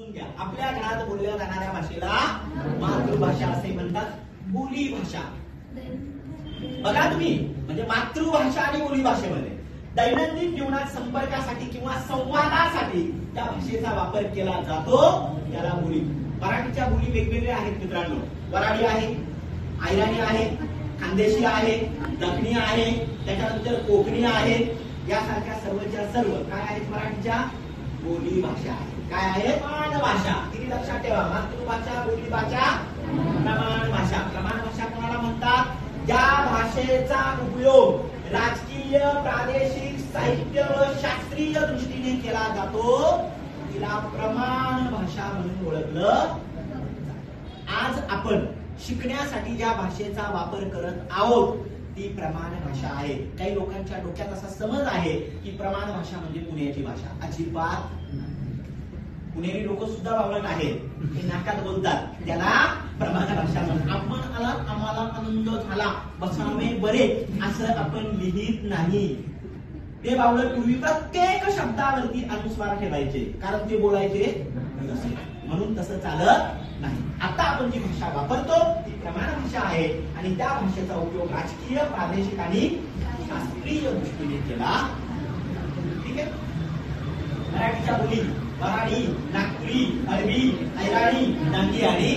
समजून घ्या. आपल्या घरात बोलल्या जाणाऱ्या भाषेला मातृभाषा असे म्हणतात. बोली भाषा बघा तुम्ही. म्हणजे मातृभाषा आणि बोली भाषेमध्ये दैनंदिन जीवनात संपर्कासाठी किंवा संवादासाठी त्या भाषेचा वापर केला जातो. त्याला बोली. मराठीच्या बोली वेगवेगळ्या आहेत मित्रांनो. वराडी आहे आयराणी आहे खानदेशी आहे दखणी आहे त्याच्यानंतर कोकणी आहे. यासारख्या सर्वच्या सर्व काय आहेत मराठीच्या? बोली भाषा आहे काय आहे? प्रमाण भाषा. तिने लक्षात ठेवा. मातृभाषा बोली भाषा प्रमाण भाषा. प्रमाण भाषा कोणाला म्हणतात? ज्या भाषेचा उपयोग राजकीय प्रादेशिक साहित्य व शास्त्रीय दृष्टीने केला जातो तिला प्रमाण भाषा म्हणून ओळखलं आज आपण शिकण्यासाठी ज्या भाषेचा वापर करत आहोत ती प्रमाण भाषा आहे. काही लोकांच्या डोक्यात असा समज आहे की प्रमाण भाषा म्हणजे पुण्याची भाषा. अजिबात नाही. पुणेरी लोक सुद्धा बावळट आहेत. ते नाकात बोलतात. त्याला प्रमाण भाषा म्हणतात. आपण आला आम्हाला आनंद झाला. बसावे बरे. असं आपण लिहित नाही. ते बावळट पूर्वी प्रत्येक शब्दावरती अनुस्वार ठेवायचे. कारण ते बोलायचे म्हणून तसं चालत नाही. आता आपण जी भाषा वापरतो ती प्रमाण भाषा आहे. आणि त्या भाषेचा उपयोग राजकीय प्रादेशिक आणि शास्त्रीय दृष्टीने केला. ठीक आहे? मराठीच्या बोली. वराडी नागपुरी अरबी ऐराणी डांगी आणि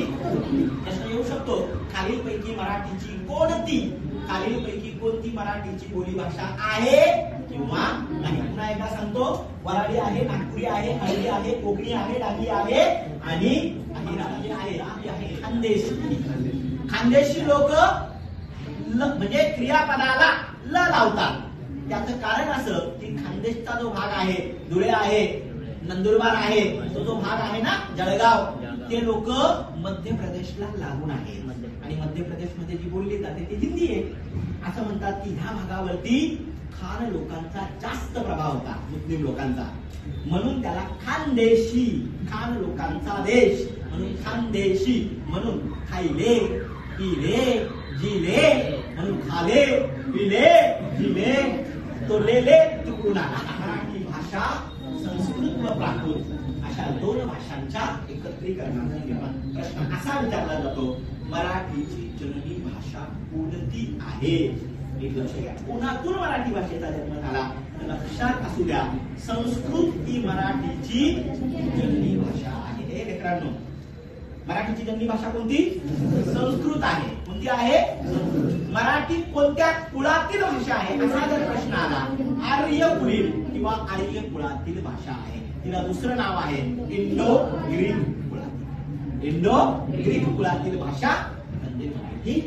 प्रश्न येऊ शकतो. खालीलपैकी मराठीची कोणती खालीलपैकी कोणती मराठीची बोली भाषा आहे किंवा नाही? पुन्हा एकदा सांगतो. वराडी आहे नागपुरी आहे हळदी आहे कोकणी आहे डांगी आहे आणि आहे. आणि आहे खानदेशी. खानदेशी लोक म्हणजे क्रियापदाला ल लावतात. त्याचं कारण असं की खानदेशचा जो भाग आहे धुळे आहे नंदुरबार आहे. तो जो भाग आहे ना जळगाव ते लोक मध्य प्रदेशला लागून आहेत. आणि मध्य प्रदेशमध्ये जी बोलली जाते ती हिंदी आहे. असं म्हणतात की ह्या भागावरती खान लोकांचा जास्त प्रभाव होता मुस्लिम लोकांचा. म्हणून त्याला खानदेशी खान लोकांचा देश. म्हणून खानदेशी म्हणून खायले पिले जिले. म्हणून खाले पिले जिले तो लेले तिकडून मराठी भाषा संस्कृत व प्राकृत. अशा दोन भाषांच्या एकत्रीकरणाचा निर्माण प्रश्न असा विचारला जातो मराठीची जननी भाषा कोणती आहे? एक लक्ष घ्या. कोणातून मराठी भाषेचा जन्म झाला? तर लक्षात असू द्या संस्कृत ही मराठीची जननी भाषा आहे. हे मित्रांनो मराठीची जननी भाषा कोणती? संस्कृत आहे. कोणती आहे? मराठी कोणत्या कुळातील भाषा आहे? असा जर प्रश्न आला आर्य कुळील किंवा आर्य कुळातील भाषा आहे. तिला दुसरं नाव आहे इंडो ग्रीक कुळातील. इंडो ग्रीक कुळातील भाषा म्हणजे मराठी